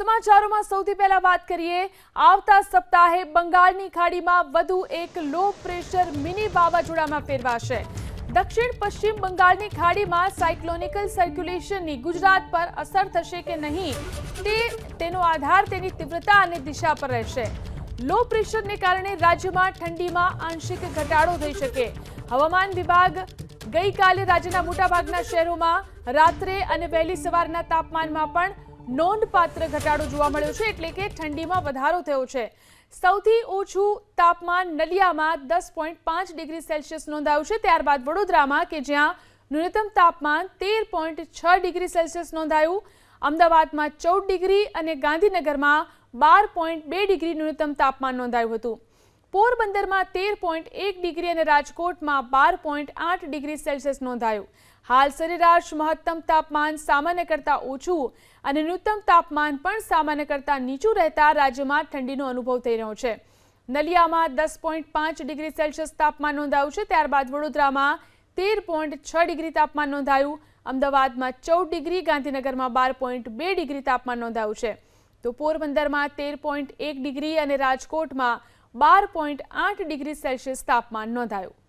સમાચારોમાં સૌથી પહેલા વાત કરીએ. આવતા સપ્તાહે બંગાળની ખાડીમાં વધુ એક લો પ્રેશર મિની વાવાઝોડામાં ફેરવાશે. દક્ષિણ પશ્ચિમ બંગાળની ખાડીમાં સાયક્લોનિકલ સર્ક્યુલેશનની ગુજરાત પર અસર થશે કે નહીં તે તેનો આધાર તેની તીવ્રતા અને દિશા પર રહેશે. લો પ્રેશરને કારણે રાજ્યમાં ઠંડીમાં આંશિક ઘટાડો થઈ શકે. હવામાન વિભાગ ગઈકાલે રાજ્યના મોટાભાગના શહેરોમાં રાત્રે અને વહેલી સવારના તાપમાનમાં પણ નોંધપાત્ર ઘટાડો જોવા મળ્યો છે, એટલે કે ઠંડીમાં વધારો થયો છે. સૌથી ઓછું તાપમાન નલિયામાં દસ પોઈન્ટ પાંચ ડિગ્રી સેલ્સિયસ નોંધાયું છે. ત્યારબાદ વડોદરામાં, કે જ્યાં ન્યૂનતમ તાપમાન તેર પોઈન્ટ છ ડિગ્રી સેલ્સિયસ નોંધાયું, અમદાવાદમાં ચૌદ ડિગ્રી અને ગાંધીનગરમાં બાર પોઈન્ટ બે ડિગ્રી ન્યૂનતમ તાપમાન નોંધાયું હતું. પોરબંદરમાં તેર પોઈન્ટ એક ડિગ્રી અને રાજકોટમાં બાર પોઈન્ટ આઠ ડિગ્રી સેલ્સિયસ નોંધાયું. હાલ સરેરાશ મહત્તમ તાપમાન સામાન્ય કરતાં ઓછું અને ન્યૂનતમ તાપમાન પણ સામાન્ય કરતાં નીચું રહેતા રાજ્યમાં ઠંડીનો અનુભવ થઈ રહ્યો છે. નલિયામાં દસ પોઈન્ટ પાંચ ડિગ્રી સેલ્સિયસ તાપમાન નોંધાયું છે, ત્યારબાદ વડોદરામાં તેર પોઈન્ટ છ ડિગ્રી તાપમાન નોંધાયું, અમદાવાદમાં ચૌદ ડિગ્રી, ગાંધીનગરમાં બાર પોઈન્ટ બે ડિગ્રી તાપમાન નોંધાયું છે. તો પોરબંદરમાં તેર પોઈન્ટ એક ડિગ્રી અને રાજકોટમાં બાર પોઈન્ટ આઠ ડિગ્રી સેલ્સિયસ તાપમાન નોંધાયું.